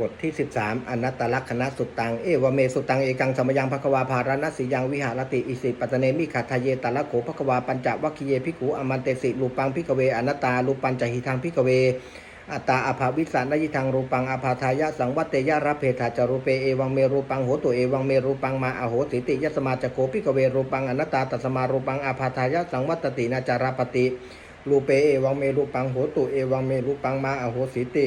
บทที่ 13 อนัตตลักษณะสุตตัง เอวเมสุตตัง เอกังสมยังภควาภารณสียังวิหารติ อิสิปัตเนมิขัตทเยตละโขภควาปัญจวัคคีเยภิกขุอมันเตสิรูปังพิกเว อนัตตารูปัญจหิทังพิกเว อัตตาอภาวิสานยิทังรูปังอภาทายะสังวัตเตยะรับเพทาจารูเปเอวังเมรูปังโหตุเอวังเมรูปังมาอโหสิติยสมาจโคพิกเวรูปังอนัตตาตัสมารูปังอภาทายะสังวัตตินาจารปติรูเปเอวังเมรูปังโหตุเอวังเมรูปังมาอโหสิติ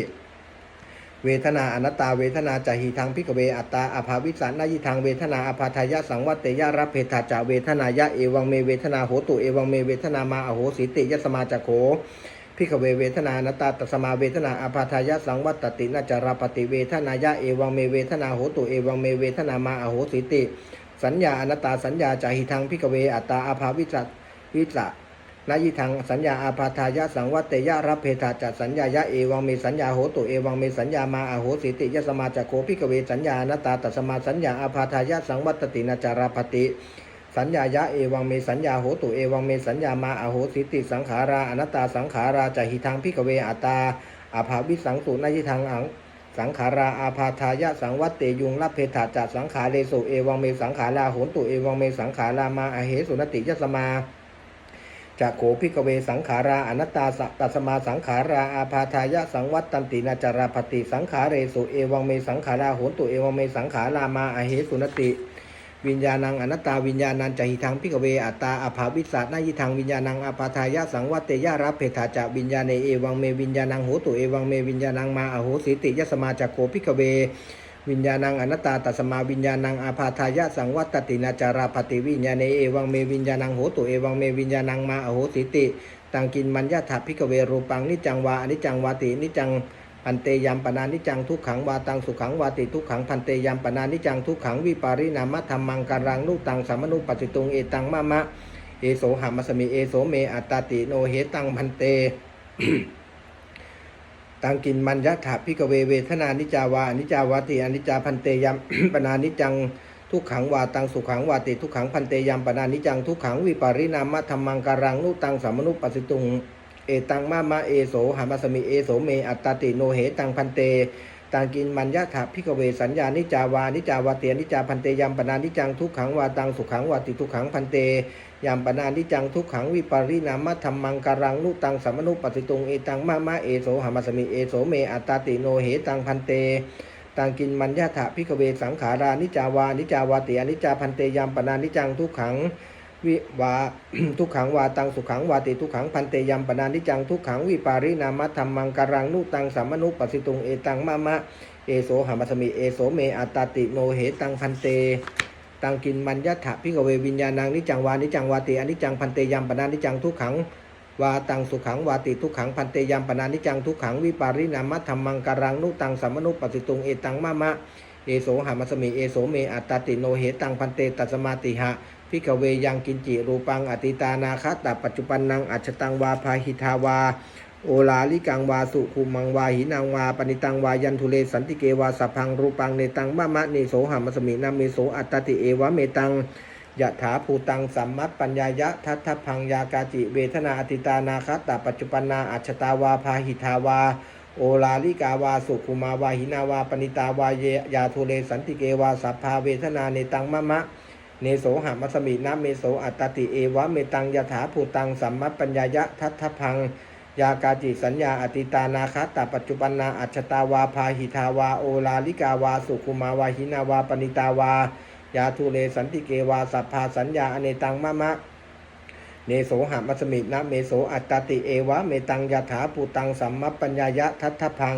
เวทนาอนัตตาเวทนาจาหิทางพิกเวอัตตาอภาวิสันนายิทางเวทนาอภาทายะสังวัตเตยะรับเพทาจาเวทนายะเอวังเมเวทนาโหตุเอวังเมเวทนามาอโหสิติยสมาจโขพิกเวเวทนาอนัตตาตัสมาเวทนาอภาทายะสังวัตตินาจารปฏิเวทนายะเอวังเมเวทนาโหตุเอวังเมเวทนามาอโหสิติ สัญญาอนัตตาสัญญาจาหิทางพิกเวอัตตาอภาวิสัวิสะ นายิทังสัญญาอาพาทายะสังวัตเตยะรับเพทาจัดสัญญายะเอวังเมสัญญาโหตุเอวังเมสัญญามาอโหสิติยสมาจักโคพิกเวสัญญานาตาตัสมาสัญญาอาพาทายะสังวัตตินาจาราปติ สัญญายะเอวังเมสัญญาโหตุเอวังเมสัญญามาอโหสิติสังขาราอนัตตาสังขาราจหิทังพิกเวอัตตาอาภาวิสังสุนายิทังอังสังขาราอาพาทายะสังวัตเตยุงรับเพทาจัดสังขาเรสุเอวังเมสังขาราโหตุเอวังเมสังขารามาอเหสุนติยสมา จากโขพิกเวสังขาราอนัตตาสัตตสมาสังขาราอาพาทายะสังวัตตันตินาจาราปฏิสังขาเรสุเอวังเมสังขาราโหนตุเอวังเมสังขารามาอเหสุนติ วิญญาณังอนัตตาวิญญาณันจหิทังพิกเวอัตตาอภาวิสัตนายิทังวิญญาณังอาพาทายะสังวัตเตยะรับเพทาจะวิญญาณเอวังเมวิญญาณังโหตุเอวังเมวิญญาณังมาอโหสิติยสมาจากโขพิกเว วิญญาณังอนัตตาตัสมาวิญญาณังอาพาทายะสังวัตตินาจาราปฏิวิญญาณเอวังเมวิญญาณังโหตุเอวังเมวิญญาณังมาอโหสิติ ตังกินมัญญาถาพิกเวรูปังนิจังวาอนิจังวาตินิจังพันเตยามปนานิจังทุกขังวาตังสุขังวาติทุกขังพันเตยามปนานิจังทุกขังวิปารินามะธรรมังการังนุตังสามนุปัจจิตุงเอตังมะมะเอโสหามัสมิเอโสเมอัตตติโนเหตังพันเต ตังกินมัญญาถาพิกเวเวทนานิจาวาอนิจาวาติอนิจาพันเตยามปนานิจังทุกขังวาตังสุขังวาติทุกขังพันเตยามปนานิจังทุกขังวิปารินามะธรรมังการังนุตังสามนุปัสสิตุงเอตังมะมะเอโสหามัสมิเอโสเมอัตตติโนเหตังพันเต ตังกินมัญญาถาพิกเวสัญญานิจาวา นิจาวาเตียนิจาพันเตยามปนานิจังทุกขังวาตังสุขังวาติทุกขังพันเตยามปนานิจังทุกขังวิปารินามะธรรมังการังนุตังสามนุปัสสิตุงเอตังมะมะเอโสหามัสมิเอโสเมอัตตาติโนเหตังพันเตตังกินมัญญาถาพิกเวสังขารานิจาวา นิจาวาเตียนิจาพันเตยามปนานิจังทุกขัง วิวาทุกขังวาตังสุขังวาติทุกขังพันเตยัมปนานิจังทุกขังวิปารินามะธรรมังการังนุตังสามนุปัสสิตุงเอตังมะมะเอโสหามัสมิเอโสเมอัตตาติโนเหตังพันเตตังกินมัญญถะพิกเววิญญาณังนิจังวานิจังวาติอนิจังพันเตยัมปนานิจังทุกขังวาตังสุขังวาติทุกขังพันเตยัมปนานิจังทุกขังวิปารินามะธรรมังการังนุตังสามนุปัสสิตุงเอตังมะมะเอโสหามัสมิเอโสเมอัตตาติโนเหตังพันเตตัสมาติหะ พิกเวยังกินจิรูปังอติตานาคตาปัจจุปันนังอัจตังวาพาหิทาวา โอลาลิกังวาสุคุมังวาหินังวาปณิตังวายันทุเลสันติเกวาสัพพังรูปังเนตังมะมะเนโสหามสมินาเมโสอัตติเอวะเมตังยะถาภูตังสัมมัปปัญญายะทัตถพังยากาจิเวทนาอติตานาคตาปัจจุปันนาอัจตาวาพาหิทาวา โอลาลิกาวาสุคุมาวาหินาวาปณิตาวาเยยาทุเลสันติเกวาสัพพาเวทนาเนตังมะมะ เนโสหามัสมินะเมโสอัตตติเอวะเมตังยถาภูตังสัมมัปปัญญายะทัตถพัง ยากาจิสัญญาอติตานาคตาปัจจุบันนาอัจตาวาพาหิทาวาโอลาลิกาวาสุคุมาวาหินาวาปณิตาวายาทุเลสันติเกวาสัพพาสัญญาอเนตังมะมะเนโสหามัสมินะเมโสอัตตติเอวะเมตังยถาภูตังสัมมัปปัญญายะทัตถพัง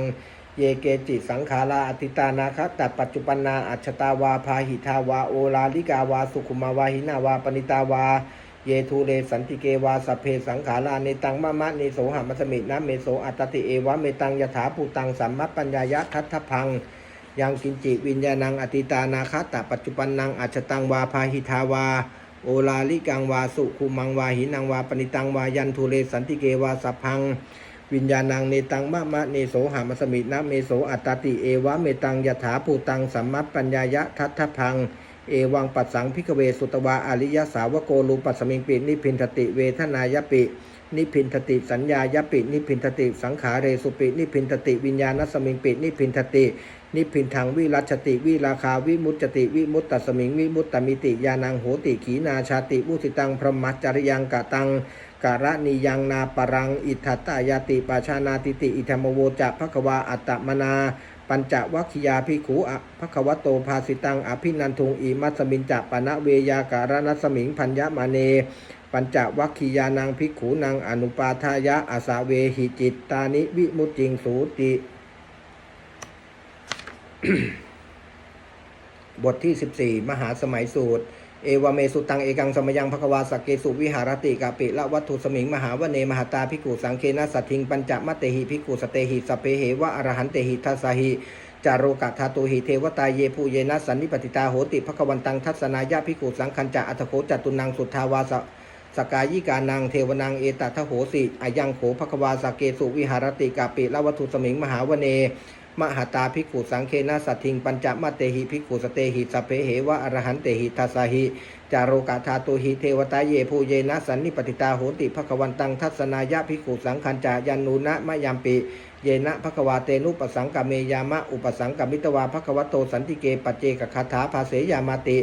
เยเกจิสังขาราอติตานาคตัดปัจจุปันนาอัจฉตาวาพาหิทาวาโอลาลิกาวา สุขุมาวาหินาวาปณิตาวา เยทูเลสันติเกวาสพเพสังขาราเนตังมะมะเนโสหามัสมินะเมโสอัตติเอวะเมตังยถาภูตังสัมมัปปัญญายะทัตถพังยังกินจิวิญญาณังอติตานาคตัดปัจจุปันนังอัจฉตังวาพาหิทาวาโอลาลิกังวาสุคุมังวาหินังวาปณิตังวายันทุเลสันติเกวาสัพพัง วิญญาณังเนตังมะมะเนโสหามสมินะเมโสอัตตติเอวะเมตังยถาภูตังสัมมัปปัญญายะทัตถพัง เอวังปัสสังพิกเวสุตวาอาริยสาวโกลูปัสมิงปินิพินทติเวทนายปิ นิพินทติสัญญายปิ นิพินทติสังขาเรสุปิ นิพินทติวิญญาณสมิงปิ นิพินทติ นิพินทางวิรัชติวิราคาวิมุตติวิมุตตสมิงวิมุตตมิติยานังโหติขีนาชาติวุสิตังพรหมจริยังกะตัง การะนิยังนาปรัง อิทัตตายาติปาชานาติติ อิธรรมโวจะภควาอัตตมนา ปัญจวัคคียาภิกขุอะภควโตภาสิตัง อภินันทุงอิมัสสมินจะปะนะเวยาการณสมิงพัญญมาเน ปัญจวัคคียานังภิกขุนังอนุปาทายะอาสาเวหิจิตตานิวิมุจิงสูติบทที่ 14 มหาสมัยสูตร เอวเมสุตังเอกังสมยังภควาสกเกสุวิหารติกาปิละวัตถุสมิงมหาวเนมหาตาภิกขุสังเคนะสัตถิงปัญจมเตหิภิกขุสเตหิสเพเหวะอรหันเตหิทัสหิจาโรกะทาตุหิเทวตาเยภูเยนะสันนิปติตาโหติภควันตังทัศนายะภิกขุสังคัญจะอัตโขจตุนังสุทธาวาสสกายิกานังเทวนังเอตัทโหสิอายังโขภควาสเกสุวิหารติกาปิละวัตถุสมิงมหาวเน มหาตาภิกขุสังเคนะสัตถิง ปัญจมเตหิภิกขุสเตหิสัพเพเหวะอรหันเตหิทัสสหิจาโรกาธาตุหิเทวตาเยภูเยนะสันนิปติตาโหติภควันตังทัศนายะภิกขุสังคัญจายันนูนะมะยามปิเยนะภควาเตนุปสังกเมยามะอุปสังกมิตวาภควโตสันติเกปเจกคาถาภาเสยามาติ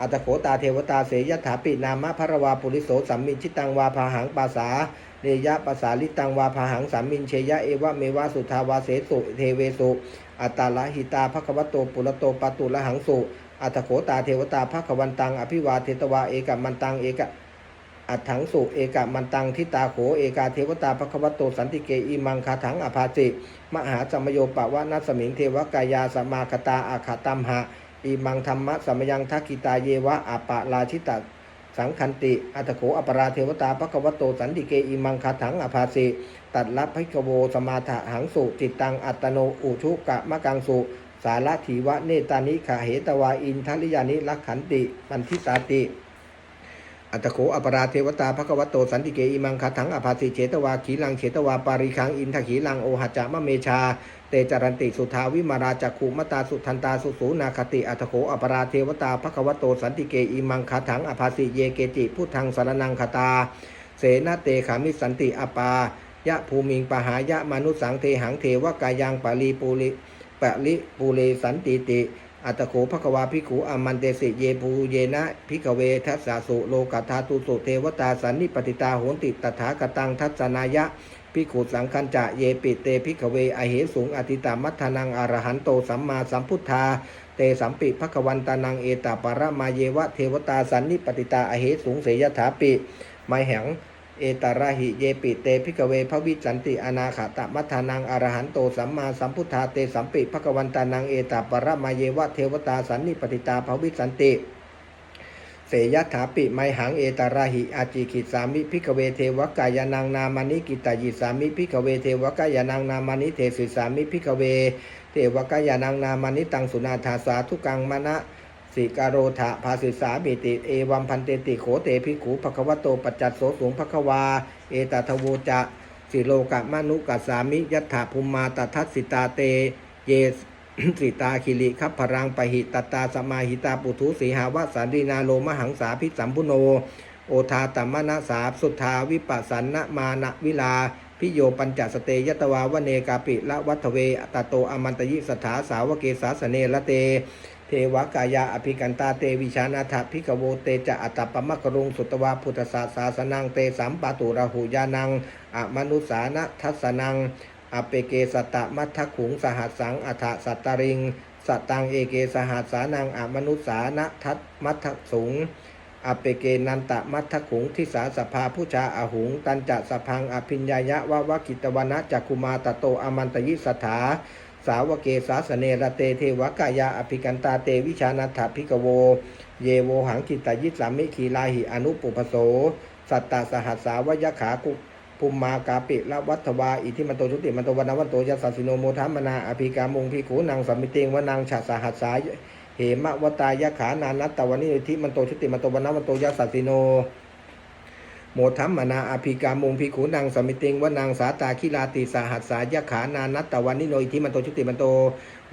อัตโขตาเทวตาเสยถาปินามะพระวาปุริโสสัมมินชิตังวาพาหังปาสา เนยะปาสาลิตังวาพาหังสัมมินเชยะเอวะเมวะสุทาวาเสสุเทเวสุอัตตาลหิตาภควโตปุระโตปตุละหังสุอัตโขตาเทวตาภควันตังอภิวาเทตวาเอกมันตังเอกะอัฏฐังสุเอกะมันตังทิตาโขเอกาเทวตาภควโตสันติเกอิมังคาถังอภาจิมหาสมโยปะวะนัสมิงเทวกายาสมาคตาอาคาตัมหะอิมังธรรมะสมยังทักกิตาเยวะอาปะลาชิตา สังคันติอัตโขอปราเทวตาพระกวโตสันติเกอิมังคาถังอภาสิตัดลับพิกโวสมาถะหังสุจิตตังอัตโนอุชุกะมะกังสุ สารถีวะเนตานิขาเหตวาอินทริยานิลักขันติ มันทิตาติ อัตโขอปราเทวตาภควโตสันติเกอิมังคาถังอภาสิเฉตวาขีลังเฉตวาปาริคังอินทขีลังโอหัจจะมะเมชา เตจารันติสุทาวิมาราจักขุมตาสุทันตาสุสูนาคติอัตโขอปราเทวตาภควโตสันติเกอิมังคาถังอภาสิเยเกจิพุทธังสารนังคตา เสนาเตขามิสันติอปายะภูมิงปหายะมนุสังเทหังเทวกายังปาลีปูลิปะลิปูเลสันติติ อัตโขภควาภิขุอามันเตสิเยภูเยนะภิกเวทัสสะสุโลกัตาตุสุเทวตาสันนิปติตาโหนติตถาคตังทัศนายะภิขุสังคัญจะเยปิเตภิกเวอเหสุงอติตามัทธนังอรหันโตสัมมาสัมพุทธาเตสัมปิภควันตานังเอตาปรมาเยวะเทวตาสันนิปติตาอเหสุงเสยถาปิไมหัง เอตาระหิเยปิเตพิกเวภวิจันติอนาคตมัทานังอรหันโตสัมมาสัมพุทธาเตสัมปิภควันตานังเอตาปรมาเยวะเทวตาสันนิปติตาภวิสันติ เสยถาปิไมหังเอตาระหิอาจิขิสามิพิกเวเทวกายานังนามานิกิตายิสามิพิกเวเทวกายานังนามานิเทศิสามิพิกเว เทวกายานังนามานิตังสุนาธาสาทุกังมณะ สิกาโรธาภาสิสามิติเอวัมพันเตติโขเตภิกขุภควโตปัจจัตโสสูงภควา เอตทโวจะสิโลกะมนุกัสสามิยัตถาภูมาตทัสสิตาเต เยสิตาคิริคัพพรังปหิตตาสมาหิตาปุถุสีหาวสันรินาโลมหังสาพิสัมพุโน โอทาตัมมนะสาสุทธาวิปัสสนนะมานะวิลาพิโยปัญจสเตยตวาวเนกาปิละวัตเวตโตอมันตยิสถาสาวเกสาสเนละเต เทวกายาอภิกันตาเตวิชานาถพิกโวเตจะอัตตปมะกรุงสุตวาพุทธศาสาสนังเตสัมปาตุระหุยานังอมนุสานะทัสนังอเปเกสตะมัทธขุงสหัสสังอัฏฐสัตตริง สัตตังเอเกสหัสสานังอมนุสานะทัตมัทธสุงอเปเกนันตะมัทธขุงทิสาสภาผู้ชาอาหุง ตันจะสพังอภิญญายะวะวะกิตวนะจักคุมาตโตอมันตยิสถา สาวเกสาสเนระเตเทวกายาอภิกันตาเตวิชานัตถพิกโว เยโวหังกิตายิสามิคีลาหิอนุปุปโส สัตตาสหัสสาวยขากุภูมากาปิละวัตวาอิทิมันโตชุติมันโตวันวันโตยัสสสิโนโมทัมมนาอภิกามุงพิขูนางสัมมิเตงวนังฉะสหัสสายเหมะวตายะขานานัตตวนิทิมันโตชุติมันโตวันวันโตยัสสสิโน โมทัมมนาอภิกามุงพิขูนางสมิติงวนางสาตาคิลาติสาหัสสายขานานัตตวันนิโนอิทิมันโตชุติมันโต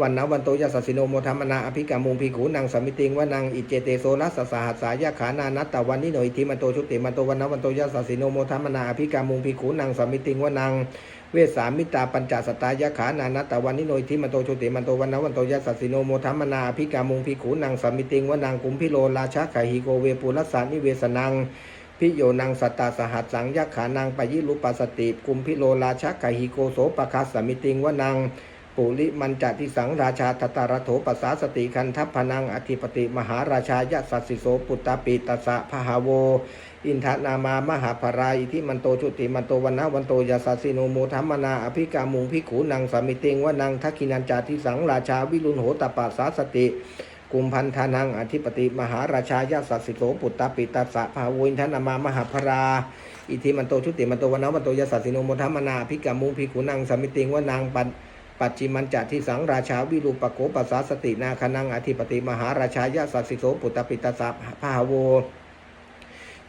วันนวันโตยสสสิโนโมทัมมนาอภิกามุงพิขูนางสมิติงวนางอิเจเตโซลัสสาหัสสายขานานัตตวันนิโนอิทิมันโตชุติมันโตวันนวันโตยสสสิโนโมทัมมนาอภิกามุงพิขูนางสมิติงวนางเวสสามิตาปัญจสตายขานานัตตวันนิโนอิทิมันโตชุติมันโตวันนวันโตยสสสิโนโมทัมมนาอภิกามุงพิขูนางสมิติงวนางกุมพิโลราชาขหิโกเวปุรสานิเวสนัง พิโยนังสตตาสหัสสังยักขานังปยิลุปัสติกุมพิโลราชกะหิโกโสปะคัสสมิติงวนังปุริมันจติสังราชาตตารโถปัสสาสติคันทัพพนังอธิปติมหาราชายะสัสสิโสปุตตปิตสะพหาโว อินทนามามหาภรายอิทิมันโตชุติมันโตวันนะวันโตยาสัสสิโนโมทัมมนาอภิกามุงพิขูนังสมิติงวนังทักขินันจาทิสังราชาวิรุณโหตปัสสาสติ กุมพันธานังอธิปติมหาราชายาสัสสิโสปุตตปิตัสสะภาวินทนามามหาพราอิทิมันโตชุติมันโตวันนวันโตยาสัสสิโนมทัมมนาภิกามุงพิขุนังสมิติงวนางปันปัจจิมันจะที่สังราชาวิรูปโกปัสสาสตินาคนังอธิปติมหาราชายาสัสสิโสปุตตปิตัสสะพาโว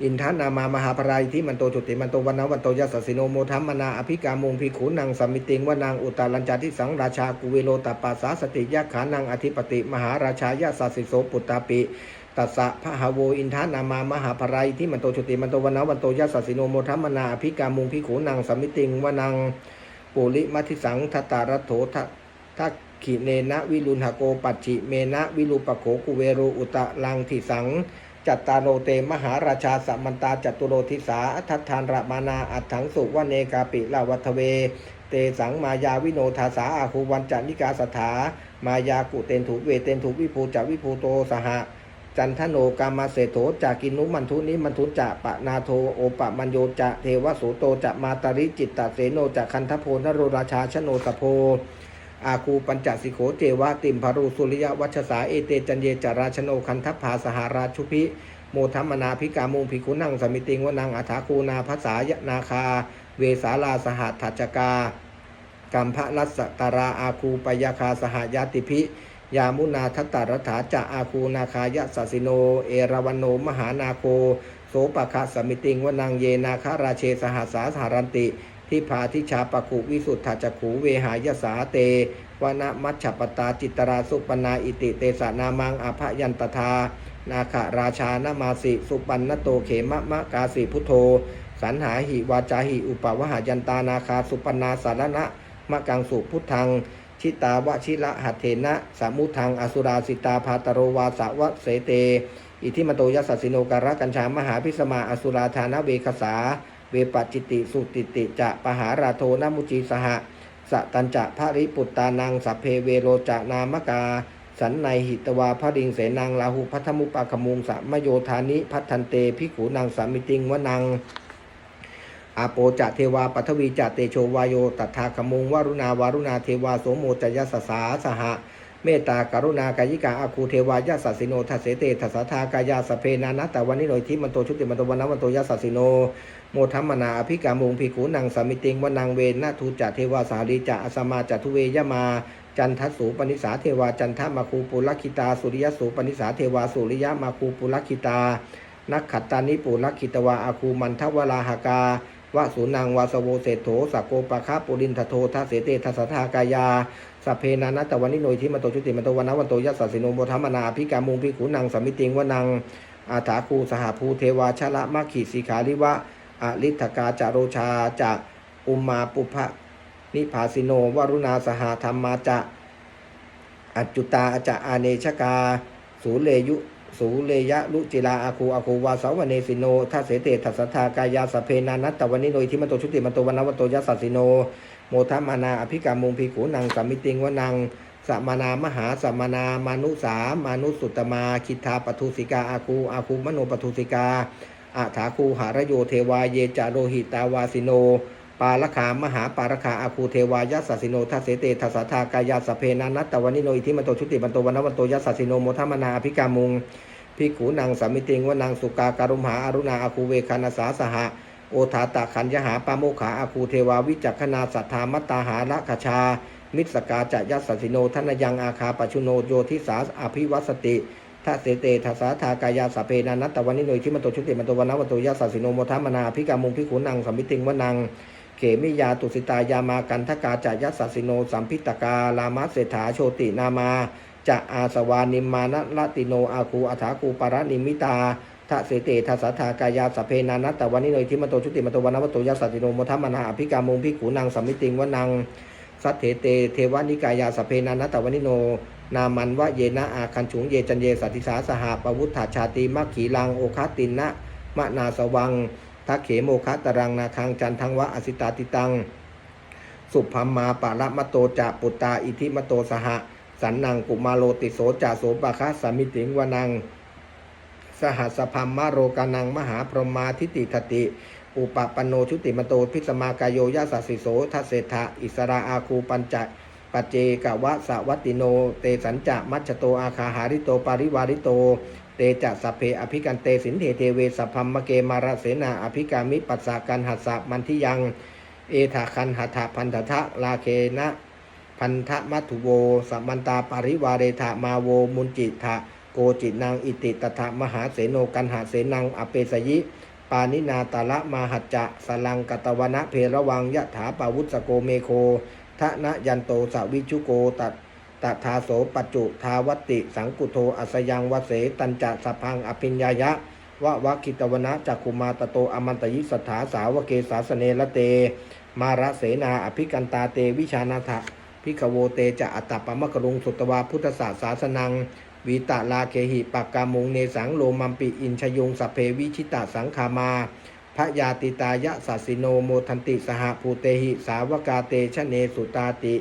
อินทนามามหาปรายที่มันโตจุติมันโตวันนวันโตยัสสิโนโมทัมมนาอภิกามุงพิขูนังสมิติงวนางอุตาลัญจาทิสังราชากุเวโลตปัสาสติยะขานังอธิปติ มหาราชายาสัสสิโสปุตตาปิตัสสะพะหาโวอินทานามามหาปรายที่มันโตจุติมันโตวันนวันโตยัสสิโนโมทัมมนาอภิกามุงพิขูนังสมิติงวนางปุริมัทิสังทตารโถทะทักขิเนนะวิรุณหโกปัจฉิเมนะวิรูปโขกุเวโรอุตะลังทิสัง จัตตารโรเตมหาราชาสัมมันตาจัตุโรทิสาอัฏฐทานระมานาอัฏถังสุวเนกาปิลาวัทเว เตสังมายาวิโนทาสาอาคูวันจานิกาสถามายากุเตนถูเวเตนถูวิภูจาวิภูโตสหะจันทโนกามาเสโถจากกินุมันทุนิมันทุจะปะนาโทโอปะมัญโยจะเทวโสโตจะมาตาริจิตตเสโนจะคันทโพนโรราชาชโนสโพ อาคูปัญจสิโขเจวะติมพารุสุริยวัชสาเอเตจันเยจาราชโนคันทัพพาสหาราชุพิโมทัมมนาพิกามุงพิคุนังสมิติงวนังอัฐาคูนาภาษายนาคา เวสาลาสหัตจกากัมพะรัสตาราอาคูปยาคาสหายาติพิยามุนาทัตตารถาจะอาคูนาคายะสัสสิโน เอราวันโนมหานาโคโสปะคะสมิติงวนังเยนาคาราเชสหัสสาสหรันติ ทิพาทิชาปะกุวิสุทธาจักขูเวหายสาเตวนมัชฌปตาจิตราสุปนาอิติเตสะนามังอภยันตทา นาคราชานามาสิสุปันนโตเขมะมะกาสิพุทโธ สันหาหิวาจาหิอุปวหายันตานาคาสุปนาสารณะมะกังสุพุทธัง ชิตาวชิระหัตเถนะสามุทังอสุราสิตาภาตโรวาสาวะเสเต อิทิมโตยัสสสิโนการะกัญชามหาพิสมาอสุราธานเวคสา เวปจิติสุติติจะปหาราโทนมุจีสหะสตัญจะภริปุตตานังสัพเพเวโรจานามกา สันในหิตวาพริงเสนังลาหุพัทธมุปะขมุงสามโยธานิพัทันเตพิขูนางสามิติงวนังอาโปจะเทวาปัทวีจะเตโชวายโยตัทธาคมุงวารุณาวารุณาเทวาโสโมจยสสาสหะ เมตตากรุณากายิกาอาคูเทวายาสัสสิโนทัสเสเตทัสสทากายาสเพนานะแต่วันนี้หน่อยที่มันโตชุติมันโตวันนวันโตยาสัสสิโน โมทัมมนาอภิกามุงพิขูนังสามิติงวนังเวนะทูจะเทวาสาลีจะอสมาจะทุเวยมา จันทสูปนิสาเทวาจันทมาคูปุลคิตาสุริยสูปนิสาเทวาสุริยมาคูปุลคิตานักขัตตานิปุลคิตวาอาคูมันทวราหากา วะสูนังวาสโวเศโถสกโกปะคะปุรินทโททัสเสเตทัสทากายาสัพเพนานะตะวันนิโนยทิมันโตชุติมันโตวันนะวันโตยัสสะสิโนโมทัมมนาอภิกามุงพิขุนังสมมิติงวนังอาถาคูสหภูเทวาชละมัคขีสีขาริวะอลิทกาจาโรชาจะอุมมาปุพะนิพาสิโนวรุณาสหธรรมาจะอัจจุตาอจะอาเนชกาสูเลยุ สูเลยะลุจิลาอาคูอาคูวาสาวเนสิโนทัสเสเตทัสทากายาสเพนานัตตวันนิโนยทิมันโตชุติมันโตวันนะวันโตยัสสะสิโน โมทัมานาอภิกามุงพิขูนังสัมมิติงวนังสัมมานามหาสัมมานามานุสามานุสุตตมาคิทาปทุสิกาอาคูอาคูมโนปทุสิกาอาถาคูหารโยเทวาเยจาโรหิตาวาสิโน ปาลคามหาปาลคาอาคูเทวายัสสสิโนทัสเสเตทัสสะทากายาสเพนานัตตวันนิโนอิทิมันโตชุติมันโตวันวันโตยัสสสิโนโมทัมนาอภิกามุงพิขูนังสัมมิติงวนังสุกาการุมหาอรุณาอาคูเวคานาสาสหะโอทาตะขันยหาปาโมขาอาคูเทวาวิจักขณาสัทธามัตตาหาละคชามิสกาจะยัสสสิโนทนยังอาคาปชุโนโยทิสาอภิวัสติทัเสเตทัสสาทากายาสเพนานัตตวันนิโนยชิมโตชุติมโตวนาวัตโตยาสัสสิโนโมทัมนาอภิกามุงภิขุนังสัมมิติงวนัง เขมิยาตุสิตายามากันทกาจายัสสิโนสัมพิตกาลามาเศรษฐาโชตินามาจะอาสวานิมานะละติโนอาคูอัฐาคูปารนิมิตาทะเสเตทัสสะทากายาสเพนานัตตวันนิโนทิมโตชุติมโตวันวัตโตยัสสสิโนมทัมมนาอภิกามุงภิกขุนังสัมมิติงวนังสัทเถเตเทวนิกายาสเพนานัตตวนิโน นามันวะเยนะอาคันฉุงเยจันเยสัติสาสหปวุฒาชาติมัคขีลังโอคาตินนะมะนาสวัง ทักเขโมคะตรังนาคังจันทังวะอสิตาติตัง สุพัมมาปะละมโตจะปุตตาอิทิมโตสหะ สันนังกุมาโลติโสจะโสปะคะสามิติงวนัง สหัสพัมมะโรกานังมหาพรหมาทิติทติ อุปปปโนชุติมโตพิสมากายโยยาสัสสิโสทัสเศรษฐะอิสราอาคูปัญจปัจเจกวะสวัตติโน เตสัญจะมัชโตอาคาหาริโตปาริวาริโต เตจะสัพเพอภิกันเตสินเทเทเวสัพพัมมเกมารเสนาอภิกามิปัสสากันหัสสะมันทิยัง เอถาคันหัตถพันธทะลาเคนะพันธมัทุโวสัมมันตาปริวาเรธามาโวมุนจิทะโกจินางอิติตถามหาเสโนกันหาเสนังอเปสยิ ปานินาตาละมาหัจจะสลังกตวนะเพระวังยะถาปาวุสโกเมโคทะนะยันโตสวิชุโกตัต ตทาโสปัจจุทาวติ สังกุโทอัสยังวเสตันจะสพังอภิญญายะวะวะคิตวนะจักคุมาตโตอมันตยิสถาสาวเกสาสเนละเต มาระเสนาอภิกันตาเตวิชานาถะพิขโวเตจะอัตตปมะกรุงสุตวาพุทธศาสาสนังวีตาลาเคหิปักกามุงเนสังโลมัมปิอินชยงสเพวิชิตาสังคามาพระยาติตายะสัสิโนโมทันติสหภูเตหิสาวกาเตชะเนสุตาติ